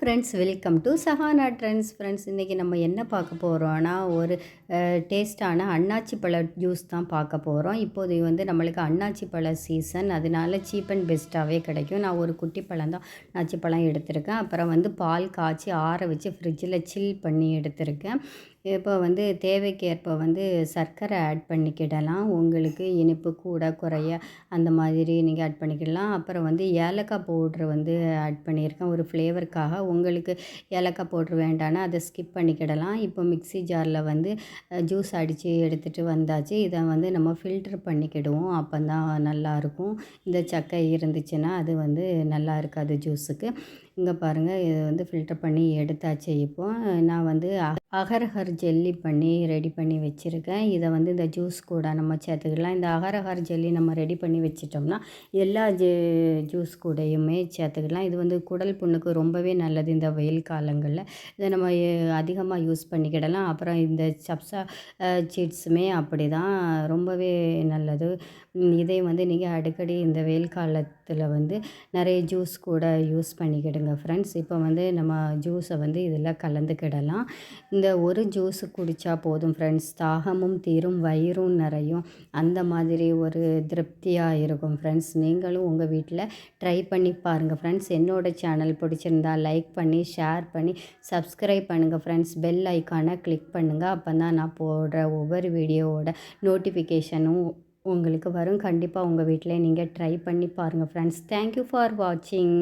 Friends welcome to Sahana trends friends இன்றைக்கி நம்ம என்ன பார்க்க போகிறோன்னா ஒரு டேஸ்ட்டான அன்னாச்சி பழ ஜூஸ் தான் பார்க்க போகிறோம் இப்போது வந்து நம்மளுக்கு அன்னாச்சி பழ சீசன் அதனால சீப் அண்ட் பெஸ்ட்டாகவே கிடைக்கும். நான் ஒரு குட்டி பழம் தான் அன்னாச்சி பழம் எடுத்திருக்கேன். அப்புறம் வந்து பால் காய்ச்சி ஆற வச்சு ஃப்ரிட்ஜில் சில் பண்ணி எடுத்திருக்கேன். இப்போ வந்து தேவைக்கேற்ப வந்து சர்க்கரை ஆட் பண்ணிக்கிடலாம். உங்களுக்கு இனிப்பு கூட குறைய அந்த மாதிரி நீங்கள் ஆட் பண்ணிக்கிடலாம். அப்புறம் வந்து ஏலக்காய் பவுட்ரு வந்து ஆட் பண்ணியிருக்கேன். ஒரு ஃப்ளேவருக்காக உங்களுக்கு ஏலக்காய் போட்டு வேண்டான்னா அதை ஸ்கிப் பண்ணிக்கிடலாம். இப்போ மிக்ஸி ஜாரில் வந்து ஜூஸ் அடித்து எடுத்துகிட்டு வந்தாச்சு. இதை வந்து நம்ம ஃபில்டர் பண்ணிக்கிடுவோம். அப்போ தான் நல்லாயிருக்கும் இந்த சக்கை இருந்துச்சுன்னா அது வந்து நல்லா இருக்காது ஜூஸுக்கு இங்கே பாருங்கள் இது வந்து ஃபில்டர் பண்ணி எடுத்தாச்சு இப்போ. நான் வந்து அகரஹர் ஜெல்லி பண்ணி ரெடி பண்ணி வச்சுருக்கேன். இதை வந்து இந்த ஜூஸ் கூட நம்ம சேர்த்துக்கலாம். இந்த அகரஹர் ஜெல்லி நம்ம ரெடி பண்ணி வச்சிட்டோம்னா எல்லா ஜூ ஜூஸ் கூடையுமே சேர்த்துக்கலாம். இது வந்து குடல் புண்ணுக்கு ரொம்பவே நல்லது இந்த வெயில் காலங்களில். இதை நம்ம அதிகமாக யூஸ் பண்ணிக்கிடலாம். அப்புறம் இந்த சப்ஸா சீட்ஸுமே அப்படி தான் ரொம்பவே நல்லது. இதை வந்து நீங்கள் அடிக்கடி இந்த வெயில் காலத்தில் வந்து நிறைய ஜூஸ் கூட யூஸ் பண்ணிக்கிடுங்க ஃப்ரெண்ட்ஸ். இப்போ வந்து நம்ம ஜூஸை வந்து இதில் கலந்துக்கிடலாம். இந்த ஒரு ஜூஸு குடித்தா போதும் ஃப்ரெண்ட்ஸ் தாகமும் தீரும் வயிறும் நிறையும். அந்த மாதிரி ஒரு திருப்தியாக இருக்கும் ஃப்ரெண்ட்ஸ் நீங்களும் உங்கள் வீட்டில் ட்ரை பண்ணி பாருங்கள் ஃப்ரெண்ட்ஸ் என்னோடய சேனல் பிடிச்சிருந்தா லைக் பண்ணி ஷேர் பண்ணி சப்ஸ்கிரைப் பண்ணுங்கள் ஃப்ரெண்ட்ஸ் பெல் ஐக்கானை கிளிக் பண்ணுங்கள் அப்போ தான் நான் போடுற ஒவ்வொரு வீடியோவோட நோட்டிஃபிகேஷனும் உங்களுக்கு வரும். கண்டிப்பாக உங்கள் வீட்டில் நீங்கள் ட்ரை பண்ணி பாருங்கள் ஃப்ரெண்ட்ஸ் தேங்க்யூ ஃபார் வாட்சிங்